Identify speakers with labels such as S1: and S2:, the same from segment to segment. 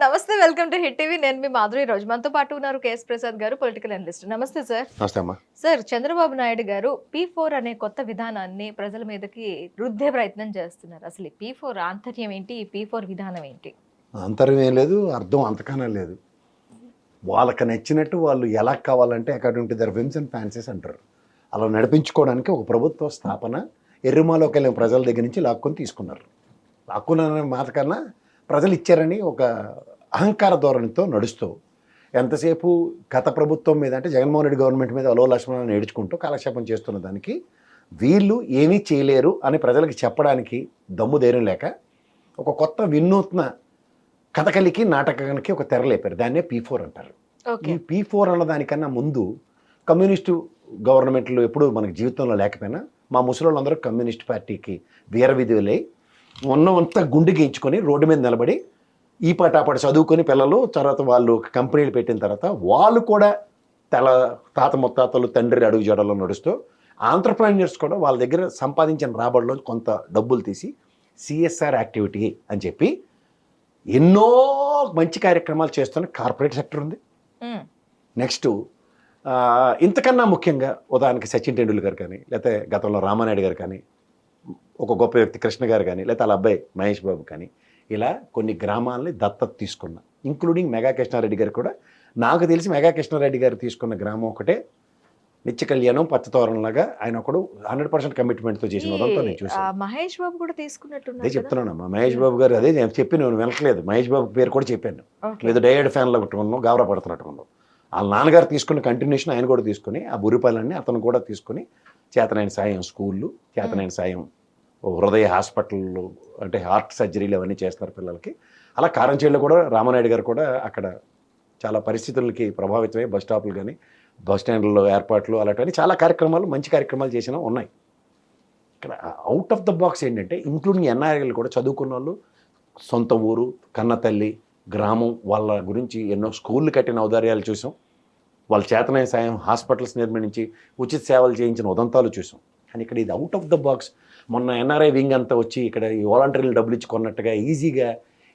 S1: నమస్తే welcome to hit TV. నేను మీ మాధురి రోజు మనతో పాటు ఉన్నారు కేఎస్ ప్రసాద్ గారు పొలిటికల్ అనలిస్ట్. నమస్తే సార్.
S2: నమస్తే అమ్మా.
S1: సార్ చంద్రబాబు నాయుడు గారు పీ ఫోర్ అనే కొత్త విధానాన్ని ప్రజల మీదకి రుద్దే ప్రయత్నం చేస్తున్నారు. అసలు ఈ పీ ఫోర్ ఆంతర్యం ఏంటి? ఈ పీ ఫోర్ విధానం ఏంటి?
S2: అంతరం ఏం లేదు అర్థం అంతకన్నా లేదు. వాళ్ళకి నచ్చినట్టు వాళ్ళు ఎలా కావాలంటే according to their whims and fancies అంటారు. అలా నడిపించుకోవడానికి ఒక ప్రభుత్వ స్థాపన ఎర్రిమాలోకి వెళ్ళిన ప్రజల దగ్గర నుంచి లాక్కొని తీసుకున్నారు. లాక్కున్న మాట కన్నా ప్రజలు ఇచ్చారని ఒక అహంకార ధోరణితో నడుస్తూ ఎంతసేపు గత ప్రభుత్వం మీద అంటే జగన్మోహన్ రెడ్డి గవర్నమెంట్ మీద అలో లక్ష్మణ్ ఏడ్చుకుంటూ కాలక్షేపం చేస్తున్న దానికి వీళ్ళు ఏమీ చేయలేరు అని ప్రజలకు చెప్పడానికి దమ్ము ధైర్యం లేక ఒక కొత్త వినూత్న కథకలికి నాటకానికి ఒక తెర లేపారు. దాన్నే పీ ఫోర్ అంటారు. ఈ పీ ఫోర్ అన్న దానికన్నా ముందు కమ్యూనిస్టు గవర్నమెంట్లు ఎప్పుడు మనకి జీవితంలో లేకపోయినా మా ముసలోళ్ళందరూ కమ్యూనిస్ట్ పార్టీకి వీరవిధులై ఉన్నంతా గుండె గీయించుకొని రోడ్డు మీద నిలబడి ఈ పాట ఆ పాట చదువుకొని పిల్లలు తర్వాత వాళ్ళు కంపెనీలు పెట్టిన తర్వాత వాళ్ళు కూడా తల తాత ముత్తాతలు తండ్రి అడుగు జడలో నడుస్తూ ఆంటర్ప్రైనర్స్ కూడా వాళ్ళ దగ్గర సంపాదించిన రాబడిలో కొంత డబ్బులు తీసి సిఎస్ఆర్ యాక్టివిటీ అని చెప్పి ఎన్నో మంచి కార్యక్రమాలు చేస్తున్న కార్పొరేట్ సెక్టర్ ఉంది. నెక్స్ట్ ఇంతకన్నా ముఖ్యంగా ఉదాహరణకి సచిన్ టెండూల్కర్ కానీ లేకపోతే గతంలో రామానాయుడు గారు కానీ ఒక గొప్ప వ్యక్తి కృష్ణ గారు కానీ లేకపోతే వాళ్ళ అబ్బాయి మహేష్ బాబు కానీ ఇలా కొన్ని గ్రామాలని దత్తత తీసుకున్న ఇంక్లూడింగ్ మెగా కృష్ణారెడ్డి గారు కూడా నాకు తెలిసి మెగా కృష్ణారెడ్డి గారు తీసుకున్న గ్రామం ఒకటే. నిత్య కళ్యాణం పచ్చతోరణలాగా ఆయన ఒకడు హండ్రెడ్ పర్సెంట్ కమిట్మెంట్తో చేసిన ఉదంతా నేను చూసాను
S1: మహేష్ బాబు కూడా
S2: అదే
S1: తీసుకున్నట్టున్నారు కదా?
S2: చెప్తున్నానమ్మా మహేష్ బాబు గారు అదే నేను చెప్పి నేను వినట్లేదు. మహేష్ బాబు పేరు కూడా చెప్పాను. లేదా డైడ్ ఫ్యాన్లో ఉన్నాం గాబరా పడుతున్నట్టు ఉన్నాం వాళ్ళ నాన్నగారు తీసుకున్న కంటిన్యూషన్ ఆయన కూడా తీసుకుని ఆ బురిపాలన్నీ అతను కూడా తీసుకుని చేతనైన సాయం స్కూళ్ళు చేతనైన సాయం హృదయ హాస్పిటల్లో అంటే హార్ట్ సర్జరీలు అవన్నీ చేస్తున్నారు పిల్లలకి. అలా కారంచేళ్ళు కూడా రామనాయుడు గారు కూడా అక్కడ చాలా పరిస్థితులకి ప్రభావితమై బస్ స్టాపులు కానీ బస్ స్టాండ్లలో ఏర్పాట్లు అలాంటివన్నీ చాలా కార్యక్రమాలు మంచి కార్యక్రమాలు చేసిన ఉన్నాయి. ఇక్కడ అవుట్ ఆఫ్ ద బాక్స్ ఏంటంటే ఇంక్లూడింగ్ ఎన్ఆర్ఐలు కూడా చదువుకున్న వాళ్ళు సొంత ఊరు కన్నతల్లి గ్రామం వాళ్ళ గురించి ఎన్నో స్కూళ్ళు కట్టిన ఔదార్యాలు చూసాం. వాళ్ళ చేతనైన సాయం హాస్పిటల్స్ నిర్మించి ఉచిత సేవలు చేయించిన ఉదంతాలు చూసాం. కానీ ఇక్కడ ఇది అవుట్ ఆఫ్ ద బాక్స్ మొన్న ఎన్ఆర్ఐ వింగ్ అంతా వచ్చి ఇక్కడ ఈ వాలంటీర్లు డబ్బులు ఇచ్చి కొన్నట్టుగా ఈజీగా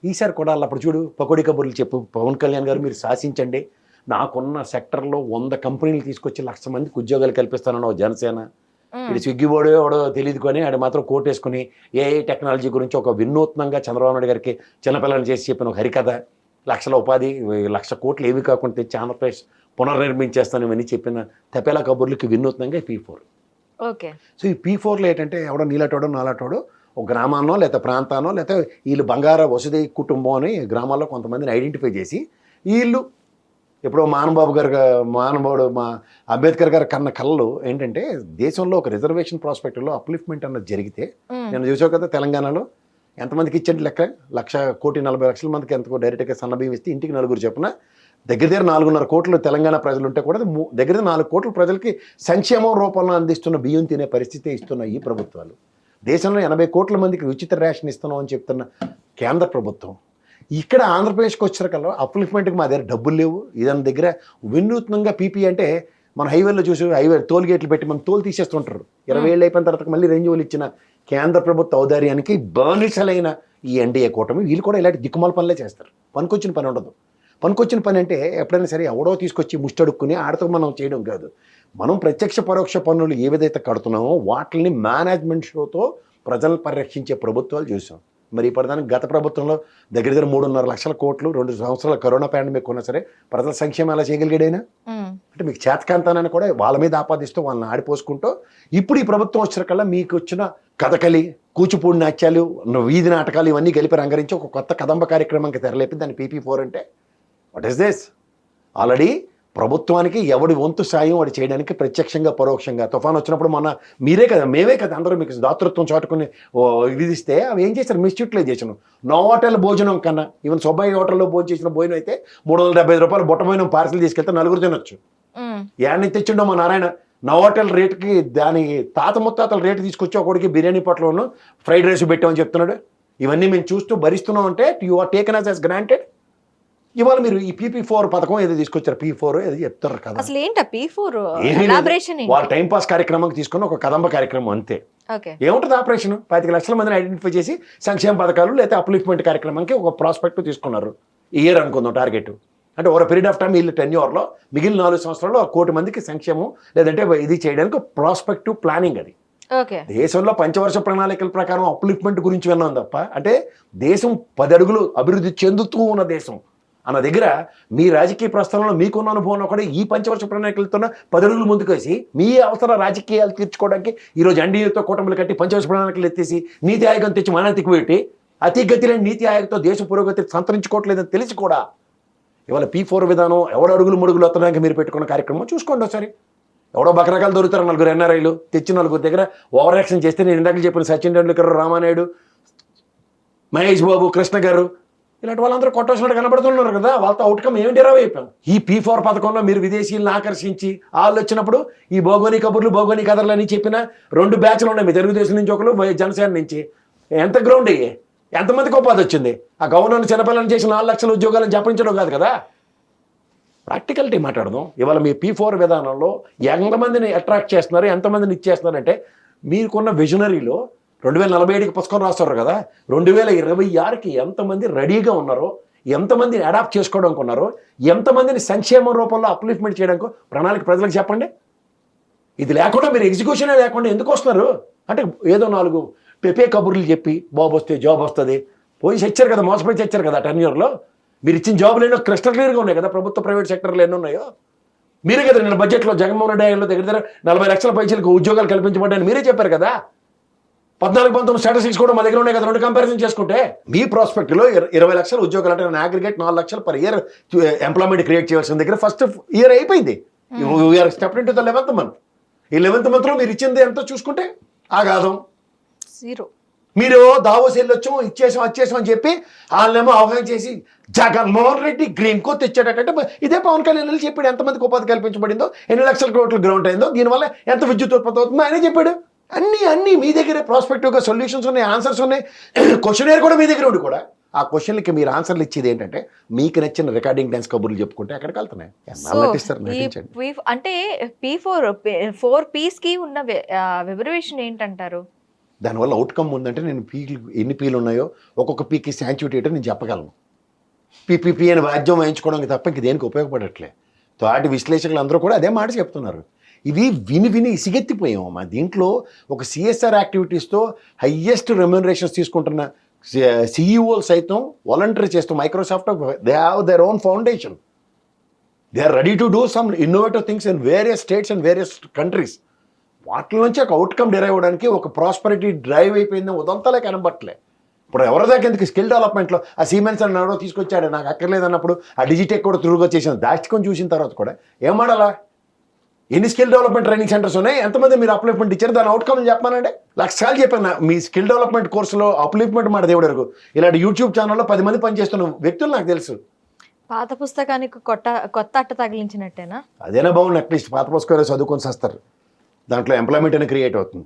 S2: ఈసారి కూడా అప్పుడు చూడు పకోడీ కబుర్లు చెప్పు. పవన్ కళ్యాణ్ గారు మీరు శాసించండి. నాకున్న సెక్టర్లో వంద కంపెనీలు తీసుకొచ్చి లక్ష మందికి ఉద్యోగాలు కల్పిస్తానన్న జనసేన. ఇది స్విగ్గీ బోర్డు ఎవడో తెలియదు కానీ ఆడు మాత్రం కోటేసుకుని ఏఐ టెక్నాలజీ గురించి ఒక వినూత్నంగా చంద్రబాబు నాయుడు గారికి చిన్నపిల్లలు చేసి చెప్పిన ఒక హరికథ. లక్షల ఉపాధి లక్ష కోట్లు ఏవి కాకుండా తెచ్చి ఆంధ్రప్రదేశ్ పునర్నిర్మించేస్తాను ఇవన్నీ చెప్పిన తెపేలా కబుర్లకి వినూత్నంగా పీ ఫోర్
S1: ఓకే.
S2: సో ఈ పీ ఫోర్లో ఏంటంటే ఎవడో నీలాటోడో నాలాటోడో ఒక గ్రామాన్నో లేకపోతే ప్రాంతాన్నో లేకపోతే వీళ్ళు బంగార వసుది కుటుంబం అని గ్రామాల్లో కొంతమందిని ఐడెంటిఫై చేసి వీళ్ళు ఎప్పుడో మానబాబు గారు మానవుడు మా అంబేద్కర్ గారు కన్న కళ్ళు ఏంటంటే దేశంలో ఒక రిజర్వేషన్ ప్రాస్పెక్ట్లో అప్లిఫ్ట్మెంట్ అన్నది జరిగితే నేను చూసావు కదా తెలంగాణలో ఎంతమందికి ఇచ్చండి లెక్క? లక్ష కోటి నలభై లక్షల మందికి ఎంత డైరెక్ట్గా సన్నబియ్యం ఇస్తే ఇంటికి నలుగురు చెప్పున దగ్గర దగ్గర నాలుగున్నర కోట్లు తెలంగాణ ప్రజలు ఉంటే కూడా దగ్గర నాలుగు కోట్ల ప్రజలకి సంక్షేమం రూపంలో అందిస్తున్న బియ్యం తినే పరిస్థితి ఇస్తున్న ఈ ప్రభుత్వాలు. దేశంలో ఎనభై కోట్ల మందికి ఉచిత రేషన్ ఇస్తున్నాం అని చెప్తున్న కేంద్ర ప్రభుత్వం. ఇక్కడ ఆంధ్రప్రదేశ్కి వచ్చేసరికల్లా అప్లిఫ్మెంట్కి మా దగ్గర డబ్బులు లేవు. ఇదని దగ్గర వినూత్నంగా పీపీ అంటే మన హైవేలో చూసి హైవే టోల్ గేట్లు పెట్టి మనం తోలు తీసేస్తుంటారు. ఇరవై ఏళ్ళు అయిపోయిన తర్వాత మళ్ళీ రెన్యువల్ ఇచ్చిన కేంద్ర ప్రభుత్వ ఔదార్యానికి బానిసలైన ఈ ఎన్డీఏ కూటమి వీళ్ళు కూడా ఇలాంటి దిక్కుమాల పనులే చేస్తారు. పనికొచ్చిన పని ఉండదు. పనికొచ్చిన పని అంటే ఎప్పుడైనా సరే ఎవడో తీసుకొచ్చి ముష్టడుక్కుని ఆడతో మనం చేయడం కాదు. మనం ప్రత్యక్ష పరోక్ష పన్నులు ఏ విధైతే కడుతున్నామో వాటిని మేనేజ్మెంట్ షోతో ప్రజలను పరిరక్షించే ప్రభుత్వాలు చూసాం. మరి ఇప్పటిదానికి గత ప్రభుత్వంలో దగ్గర దగ్గర మూడున్నర లక్షల కోట్లు రెండు సంవత్సరాల కరోనా పాండమిక్ ఉన్నా సరే ప్రజల సంక్షేమం ఎలా చేయగలిగాడైనా అంటే మీకు చేతకాంతానని కూడా వాళ్ళ మీద ఆపాదిస్తూ వాళ్ళని ఆడిపోసుకుంటూ ఇప్పుడు ఈ ప్రభుత్వం వచ్చిన మీకు వచ్చిన కథకలి కూచిపూడి నాట్యాలు వీధి నాటకాలు ఇవన్నీ కలిపి రంగరించి ఒక కొత్త కదంబ కార్యక్రమంకి తెరలేపి దాన్ని పీపీ ఫోర్ అంటే వాట్ ఇస్ దిస్ ఆల్రెడీ ప్రభుత్వానికి ఎవడి వంతు సాయం వాడు చేయడానికి ప్రత్యక్షంగా పరోక్షంగా తుఫాన్ వచ్చినప్పుడు మొన్న మీరే కదా మేమే కదా అందరూ మీకు దాతృత్వం చాటుకుని విధిస్తే అవి ఏం చేశారు? మిస్యూటిలైజేషన్ నో హోటల్ భోజనం కన్నా ఈవెన్ సుబ్బయ్య హోటల్లో భోజనం చేసిన భోజనం అయితే మూడు వందల డెబ్బై ఐదు రూపాయలు బుట్ట భోజనం పార్సల్ తీసుకెళ్తే నలుగురు తినొచ్చు. యాడ్ని తెచ్చిండో మా నారాయణ నవోటల్ రేటుకి దాని తాత ముత్తాతల రేటు తీసుకొచ్చి ఒకడికి బిర్యానీ పొట్లను ఫ్రైడ్ రైస్ పెట్టామని చెప్తున్నాడు. ఇవన్నీ మేము చూస్తూ భరిస్తున్నాం అంటే you are taken as granted ఇవాళ మీరు ఈ పీపీ ఫోర్ పథకం ఏదో తీసుకొచ్చారు పీ ఫోర్ ఏదో చెప్తారు కదా.
S1: అసలు ఏంటా పీ ఫోర్
S2: వాళ్ళ టైం పాస్ కార్యక్రమం తీసుకుని ఒక కదంబ కార్యక్రమం అంతే. ఏముంటుంది ఆపరేషన్ పాతిక లక్షల మందిని ఐడెంటిఫై చేసి సంక్షేమ పథకాలు లేదా అప్లిఫ్ట్మెంట్ కార్యక్రమానికి ఒక ప్రాస్పెక్ట్ తీసుకున్నారు. ఇయర్ అనుకుందాం టార్గెట్ అంటే ఓవర్ పీరియడ్ ఆఫ్ టైం వీళ్ళు టెన్ ఇయర్లో మిగిలిన నాలుగు సంవత్సరాల్లో కోటి మందికి సంక్షేమం లేదంటే ఇది చేయడానికి ప్రాస్పెక్టివ్ ప్లానింగ్ అది.
S1: ఓకే.
S2: దేశంలో పంచవర్ష ప్రణాళికల ప్రకారం అప్లిఫ్ట్మెంట్ గురించి విన్నాం తప్ప అంటే దేశం పది అడుగులు అభివృద్ధి చెందుతూ ఉన్న దేశం. అన్న దగ్గర మీ రాజకీయ ప్రస్థానంలో మీకున్న అనుభవం కూడా ఈ పంచవర్ష ప్రణాళికలతో పది అడుగులు ముందుకేసి మీ అవసర రాజకీయాలు తీర్చుకోవడానికి ఈరోజు ఎన్డీఏతో కూటమిలు కట్టి పంచవర్ష ప్రణాళికలు ఎత్తేసి నీతి ఆయోగం తెచ్చి మానతికి పెట్టి అతిగతి లేని నీతి ఆయోగంతో దేశ పురోగతి సంతరించుకోవట్లేదని తెలిసి కూడా ఇవాళ పీ ఫోర్ విధానం ఎవడ అడుగులు ముడుగులు వత్తడానికి మీరు పెట్టుకున్న కార్యక్రమం చూసుకోండి ఒకసారి. ఎవడో బకరకాలు దొరుకుతారు నలుగురు ఎన్ఆర్ఐలు తెచ్చి నలుగురు దగ్గర ఓవర్ యాక్షన్ చేస్తే నేను ఇందాక చెప్పిన సచిన్ టెండూల్కర్ రామానాయుడు మహేష్ బాబు కృష్ణ గారు ఇలాంటి వాళ్ళందరూ కొట్టవలసినట్టు కనబడుతున్నారు కదా వాళ్ళతో అవుట్కమ్ ఏమిటి రావు అయిపోయాం ఈ పీ ఫోర్ పథకంలో మీరు విదేశీయులను ఆకర్షించి వాళ్ళు వచ్చినప్పుడు ఈ భౌగోళిక కబుర్లు భౌగోళిక కథలు అని చెప్పిన రెండు బ్యాచ్లు ఉన్నాయి మీ తెలుగుదేశం నుంచి ఒకరు జనసేన నుంచి. ఎంత గ్రౌండ్ అయ్యే ఎంతమందికి ఉపాధి వచ్చింది? ఆ గవర్నర్ చిన్నపిల్లలు చేసిన నాలుగు లక్షల ఉద్యోగాలను జపించడం కాదు కదా? ప్రాక్టికల్టీ మాట్లాడదాం. ఇవాళ మీ పీ ఫోర్ విధానంలో ఎంతమందిని అట్రాక్ట్ చేస్తున్నారు ఎంతమందిని ఇచ్చేస్తున్నారంటే మీకున్న విజనరీలో రెండు వేల నలభై ఏడుకి పుస్తకం రాస్తారు కదా. రెండు వేల ఇరవై ఆరుకి ఎంతమంది రెడీగా ఉన్నారో ఎంతమందిని అడాప్ట్ చేసుకోవడానికి ఉన్నారో ఎంతమందిని సంక్షేమం రూపంలో అప్లిఫ్ట్మెంట్ చేయడానికి ప్రణాళిక ప్రజలకు చెప్పండి. ఇది లేకుండా మీరు ఎగ్జిక్యూషనే లేకుండా ఎందుకు వస్తున్నారు? అంటే ఏదో నాలుగు పెపే కబుర్లు చెప్పి బాబు వస్తే జాబ్ వస్తుంది. పోయి చచ్చారు కదా మోసపోయి చచ్చారు కదా టెన్ ఇయర్లో మీరు ఇచ్చిన జాబులు ఎన్నో క్రిస్టల్ క్లియర్గా ఉన్నాయి కదా ప్రభుత్వ ప్రైవేట్ సెక్టర్లు ఎన్ని ఉన్నాయో. మీరే కదా నేను బడ్జెట్లో జగన్మోహన్ రెడ్డి దగ్గర దగ్గర నలభై లక్షల పైసలకు ఉద్యోగాలు కల్పించబడ్డాయని మీరే చెప్పారు కదా. పద్నాలుగు పంతొమ్మిది స్టాటిస్టిక్స్ కూడా మా దగ్గర ఉన్నాయి కదా రెండు కంపారిజన్ చేసుకుంటే. మీ ప్రాస్పెక్ట్లో ఇరవై లక్షల ఉద్యోగాలు అంటే నేను అగ్రిగేట్ నాలుగు లక్షలు పర్ ఇయర్ ఎంప్లాయ్మెంట్ క్రియేట్ చేయాల్సిన దగ్గర ఫస్ట్ ఇయర్ అయిపోయింది. We are step into the eleventh month ఈ లెవెన్త్ మంత్లో మీరు ఇచ్చింది ఎంతో చూసుకుంటే ఆగాదం
S1: జీరో
S2: మీరు దావోస్ వెళ్ళొచ్చాం ఇచ్చేసాం వచ్చేసాం అని చెప్పి వాళ్ళనేమో అవగాహన చేసి జగన్మోహన్ రెడ్డి గ్రీన్ కో తెచ్చాడటంటే ఇదే పవన్ కళ్యాణ్ వెళ్ళి చెప్పాడు ఎంతమందికి ఉపాధి కల్పించబడిందో ఎన్ని లక్షల కోట్ల గ్రౌండ్ అయిందో దీనివల్ల ఎంత విద్యుత్ ఉత్పత్తి అవుతుందో ఆయనే చెప్పాడు. అన్నీ అన్నీ మీ దగ్గరే ప్రాస్పెక్టివ్గా సొల్యూషన్స్ ఉన్నాయి ఆన్సర్స్ ఉన్నాయి. క్వశ్చన్ కూడా మీ దగ్గర ఉండి కూడా. ఆ క్వశ్చన్లకి మీరు ఆన్సర్లు ఇచ్చేది ఏంటంటే మీకు నచ్చిన రికార్డింగ్ డ్యాన్స్ కబుర్లు చెప్పుకుంటే ఎక్కడికి వెళ్తున్నాయి.
S1: అంటే పీ ఫోర్ ఫోర్ పీస్కి ఉన్న వివరేషన్ ఏంటంటారు?
S2: దానివల్ల అవుట్కమ్ ఉందంటే నేను పీలు ఎన్ని పీలు ఉన్నాయో ఒక్కొక్క పీకి శాంచుటీ ఏంటో నేను చెప్పగలను. పీపీపీ అని వాద్యం వాయించుకోవడానికి తప్ప ఇంక దేనికి ఉపయోగపడట్లే. తోటి విశ్లేషకులు అందరూ కూడా అదే మాట చెప్తున్నారు. ఇవి విని విని ఇసిగెత్తిపోయాం మా దీంట్లో ఒక సిఎస్ఆర్ యాక్టివిటీస్తో హయ్యెస్ట్ రెమ్యూనరేషన్స్ తీసుకుంటున్న సిఇఓలు uh, సైతం వాలంటరీ చేస్తూ Microsoft they have their own foundation they are ready to do some innovative things in various states and various countries వాటి నుంచి ఒక అవుట్కమ్ డిరైవ్ అవ్వడానికి ఒక ప్రాస్పరిటీ డ్రైవ్ అయిపోయింది. ఉదంతలే కనబట్టలే. ఇప్పుడు ఎవరి దగ్గర ఎందుకు స్కిల్ డెవలప్మెంట్లో ఆ సీమెన్స్ అని ఎవరో తీసుకొచ్చాడు నాకు అక్కర్లేదు అన్నప్పుడు ఆ డిజిటెక్ కూడా తిరుగు చేసిన దాచుకొని చూసిన తర్వాత కూడా ఏమాడాలా ఎన్ని స్కిల్ డెవలప్మెంట్ ట్రైనింగ్ సెంటర్స్ ఉన్నాయి? ఎంతమంది మీరు అప్లిఫ్ట్మెంట్ ఇచ్చారు? దాని అవుట్కమ్ చెప్పానండి. లక్షసార్లు చెప్పాను. మీ స్కిల్ డెవలప్మెంట్ కోర్సులో అప్లిఫ్ట్మెంట్ మాట దేవుడు వరకు ఇలాంటి యూట్యూబ్ ఛానల్లో పది మంది పనిచేస్తున్న వ్యక్తులు నాకు తెలుసు.
S1: పాత పుస్తకానికి కొత్త కొత్త అట్ట తగిలించినట్టేనా?
S2: అదేనా బాగుంది. అట్లీస్ట్ పాత పుస్తకాలు చదువుకొని చేస్తారు దాంట్లో ఎంప్లాయ్మెంట్ అని క్రియేట్ అవుతుంది.